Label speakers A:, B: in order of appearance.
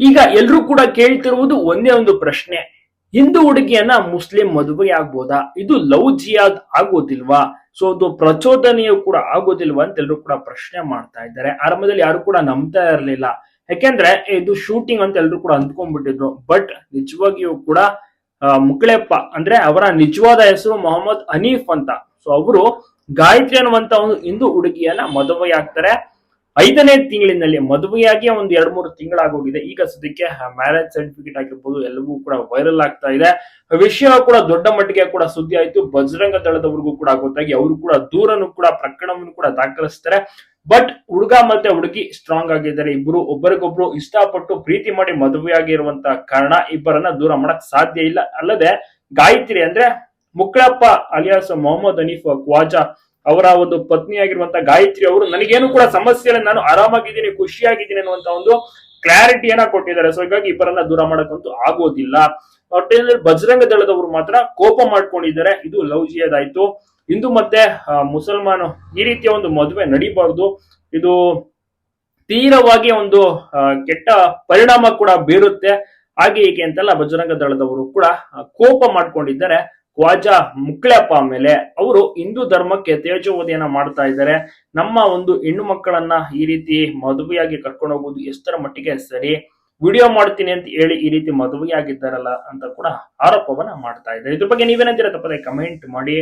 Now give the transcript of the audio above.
A: ಈಗ ಎಲ್ರೂ ಕೂಡ ಕೇಳ್ತಿರುವುದು ಒಂದೇ ಒಂದು ಪ್ರಶ್ನೆ. ಹಿಂದೂ ಹುಡುಗಿಯನ್ನ ಮುಸ್ಲಿಂ ಮದುವೆ ಆಗ್ಬೋದಾ? ಇದು ಲವ್ ಜಿಯಾದ್ ಆಗೋದಿಲ್ವಾ? ಸೊ ಅದು ಪ್ರಚೋದನೆಯು ಕೂಡ ಆಗೋದಿಲ್ವಾ ಅಂತ ಎಲ್ಲರೂ ಕೂಡ ಪ್ರಶ್ನೆ ಮಾಡ್ತಾ ಇದ್ದಾರೆ. ಆರಂಭದಲ್ಲಿ ಯಾರು ಕೂಡ ನಂಬ್ತಾ ಇರಲಿಲ್ಲ. ಯಾಕೆಂದ್ರೆ, ಇದು ಶೂಟಿಂಗ್ ಅಂತ ಎಲ್ಲರೂ ಕೂಡ ಅಂದ್ಕೊಂಡ್ಬಿಟ್ಟಿದ್ರು. ಬಟ್ ನಿಜವಾಗಿಯೂ ಕೂಡ ಮುಕ್ಳೆಪ್ಪ ಅಂದ್ರೆ ಅವರ ನಿಜವಾದ ಹೆಸರು ಮೊಹಮ್ಮದ್ ಹನೀಫ್ ಅಂತ. ಸೊ ಅವರು ಗಾಯತ್ರಿ ಅನ್ನುವಂತ ಒಂದು ಹಿಂದೂ ಹುಡುಗಿಯನ್ನ ಮದುವೆ ಆಗ್ತಾರೆ ಐದನೇ ತಿಂಗಳಿನಲ್ಲಿ ಮದುವೆಯಾಗಿ ಒಂದು ಎರಡ್ ಮೂರು ತಿಂಗಳಾಗೋಗಿದೆ. ಈಗ ಸದ್ಯಕ್ಕೆ ಮ್ಯಾರೇಜ್ ಸರ್ಟಿಫಿಕೇಟ್ ಆಗಿರ್ಬೋದು, ಎಲ್ಲವೂ ಕೂಡ ವೈರಲ್ ಆಗ್ತಾ ಇದೆ. ವಿಷಯ ಕೂಡ ದೊಡ್ಡ ಮಟ್ಟಿಗೆ ಕೂಡ ಸುದ್ದಿ ಆಯ್ತು. ಬಜರಂಗ ದಳದವರಿಗೂ ಕೂಡ ಗೊತ್ತಾಗಿ ಅವರು ಕೂಡ ದೂರನ್ನು ಕೂಡ ಪ್ರಕರಣವನ್ನು ಕೂಡ ದಾಖಲಿಸ್ತಾರೆ. ಬಟ್ ಹುಡುಗ ಮತ್ತೆ ಹುಡುಗಿ ಸ್ಟ್ರಾಂಗ್ ಆಗಿದ್ದಾರೆ. ಇಬ್ಬರು ಒಬ್ಬರಿಗೊಬ್ರು ಇಷ್ಟಪಟ್ಟು ಪ್ರೀತಿ ಮಾಡಿ ಮದುವೆಯಾಗಿರುವಂತಹ ಕಾರಣ ಇಬ್ಬರನ್ನ ದೂರ ಮಾಡಕ್ ಸಾಧ್ಯ ಇಲ್ಲ. ಅಲ್ಲದೆ ಗಾಯತ್ರಿ ಅಂದ್ರೆ ಮುಕ್ಕಳಪ್ಪ ಅಲಿಯಾಸ್ ಮೊಹಮ್ಮದ್ ಹನೀಫ್ ಕ್ವಾಜಾ ಅವರ ಒಂದು ಪತ್ನಿಯಾಗಿರುವಂತ ಗಾಯತ್ರಿ ಅವರು, ನನಗೇನು ಕೂಡ ಸಮಸ್ಯೆ ಇಲ್ಲ, ನಾನು ಆರಾಮಾಗಿದ್ದೀನಿ, ಖುಷಿಯಾಗಿದ್ದೀನಿ ಅನ್ನುವಂತ ಒಂದು ಕ್ಲಾರಿಟಿಯನ್ನ ಕೊಟ್ಟಿದ್ದಾರೆ. ಸೊ ಹೀಗಾಗಿ ಇಬ್ಬರನ್ನ ದೂರ ಮಾಡಕ್ಕಂತೂ ಆಗೋದಿಲ್ಲ. ಒಟ್ಟಿನಲ್ಲಿ ಬಜರಂಗ ದಳದವರು ಮಾತ್ರ ಕೋಪ ಮಾಡ್ಕೊಂಡಿದ್ದಾರೆ. ಇದು ಲವ್ ಜಿಯದಾಯ್ತು ಹಿಂದೂ ಮತ್ತೆ ಮುಸಲ್ಮಾನ ಈ ರೀತಿಯ ಒಂದು ಮದುವೆ ನಡಿಬಾರ್ದು. ಇದು ತೀರವಾಗಿ ಒಂದು ಕೆಟ್ಟ ಪರಿಣಾಮ ಕೂಡ ಬೀರುತ್ತೆ. ಹಾಗೆ ಹೀಗೆ ಅಂತೆಲ್ಲ ಬಜರಂಗ ದಳದವರು ಕೂಡ ಕೋಪ ಮಾಡ್ಕೊಂಡಿದ್ದಾರೆ. ಕ್ವಾಜಾ ಮುಕ್ಳೆಪ್ಪ ಮೇಲೆ ಅವರು ಹಿಂದೂ ಧರ್ಮಕ್ಕೆ ತೇಜೋವಧಿಯನ್ನ ಮಾಡ್ತಾ ಇದ್ದಾರೆ. ನಮ್ಮ ಒಂದು ಹೆಣ್ಣು ಮಕ್ಕಳನ್ನ ಈ ರೀತಿ ಮದುವೆಯಾಗಿ ಕರ್ಕೊಂಡು ಹೋಗೋದು ಎಷ್ಟರ ಮಟ್ಟಿಗೆ ಸರಿ? ವಿಡಿಯೋ ಮಾಡ್ತೀನಿ ಅಂತ ಹೇಳಿ ಈ ರೀತಿ ಮದುವೆಯಾಗಿದ್ದಾರಲ್ಲ ಅಂತ ಕೂಡ ಆರೋಪವನ್ನ ಮಾಡ್ತಾ ಇದ್ದಾರೆ. ಇದ್ರ ಬಗ್ಗೆ ನೀವೇನಂತೀರ? ತಪ್ಪದೆ ಕಮೆಂಟ್ ಮಾಡಿ.